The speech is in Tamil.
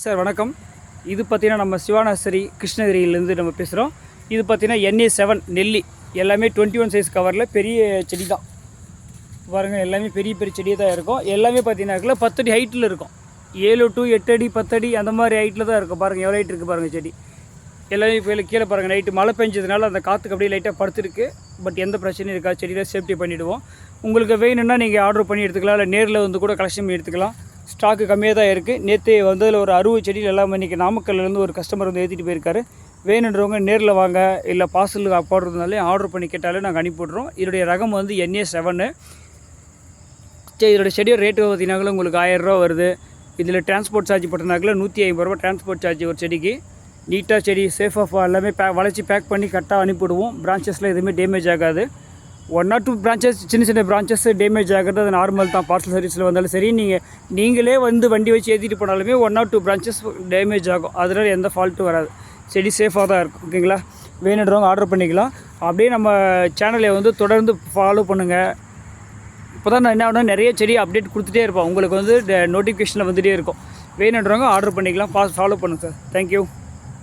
சார் வணக்கம். இது பார்த்தீங்கன்னா நம்ம சிவானசரி கிருஷ்ணகிரியிலேருந்து நம்ம பேசுகிறோம் இது பார்த்தீங்கன்னா என்ஏ செவன் நெல்லி. எல்லாமே டுவெண்ட்டி ஒன் சைஸ் கவரில் பெரிய செடி தான். பாருங்கள் எல்லாமே பெரிய பெரிய செடியாக தான் இருக்கும். எல்லாமே பார்த்தீங்கன்னா பத்தடி ஹைட்டில் இருக்கும். ஏழு டு எட்டு அடி பத்தடி அந்த மாதிரி ஹைட்டில் தான் இருக்கும். பாருங்கள் எவ்வளோ ஹைட் இருக்குது பாருங்கள் செடி. எல்லாமே இப்போ கீழே பாருங்கள் நைட்டு மழை பெஞ்சதுனால அந்த காற்றுக்கு அப்படியே லைட்டாக படுத்துருக்கு. பட் எந்த பிரச்சனையும் இருக்கா செடியில் சேஃப்டி பண்ணிவிடுவோம் உங்களுக்கு வேணும்னா நீங்கள் ஆர்டர் பண்ணி எடுத்துக்கலாம் இல்லை நேரில் வந்து கூட கலெக்ஷன் பண்ணி எடுத்துக்கலாம். ஸ்டாக்கு கம்மியாக தான் இருக்குது. நேற்று வந்ததில் ஒரு அறுபது செடியில் எல்லாம் இன்றைக்கி நாமக்கல்லேருந்து ஒரு கஸ்டமர் வந்து ஏற்றிட்டு போயிருக்காரு. வேணுன்றவங்க நேரில் வாங்க இல்லை பார்சல் போடுறதுனாலே ஆர்டர் பண்ணி கேட்டாலே நாங்கள் அனுப்பிவிட்றோம் இதோடைய ரகம் வந்து என்ஏ செவனு சரி இதோடய செடியோட ரேட்டு பார்த்தீங்கன்னாலும் உங்களுக்கு ஆயிரரூவா வருது. இதில் டிரான்ஸ்போர்ட் சார்ஜ் போட்டனாக்கில் நூற்றி ஐம்பது ரூபா டிரான்ஸ்போர்ட் சார்ஜ் ஒரு செடிக்கு. நீட்டாக செடி சேஃபாக எல்லாமே பே வளைச்சி பேக் பண்ணி கரெக்டாக அனுப்பிவிடுவோம். பிரான்ச்சஸில் எதுவுமே டேமேஜ் ஆகாது. ஒன் ஆர் டூ பிரான்ச்சஸ் சின்ன சின்ன பிரான்ச்சஸ் டேமேஜ் ஆகிறது அது நார்மல் தான். பார்சல் சர்வீஸில் வந்தாலும் சரி நீங்கள் நீங்களே வந்து வண்டி வச்சு ஏற்றிட்டு போனாலுமே one or two branches damage ஆகும். அதனால் எந்த ஃபால்ட்டும் வராது. செடி சேஃபாக தான் இருக்கும். ஓகேங்களா வேணுன்றவங்க ஆர்டர் பண்ணிக்கலாம். அப்படியே நம்ம சேனலை வந்து தொடர்ந்து ஃபாலோ பண்ணுங்கள் இப்போ தான் நான் என்ன ஆகுனா நிறைய செடி அப்டேட் கொடுத்துட்டே இருப்போம். உங்களுக்கு வந்து நோட்டிஃபிகேஷனில் வந்துகிட்டே இருக்கும். வேணுன்றவங்க ஆர்டர் பண்ணிக்கலாம். ஃபாலோ பண்ணுங்கள் சார் தேங்க்யூ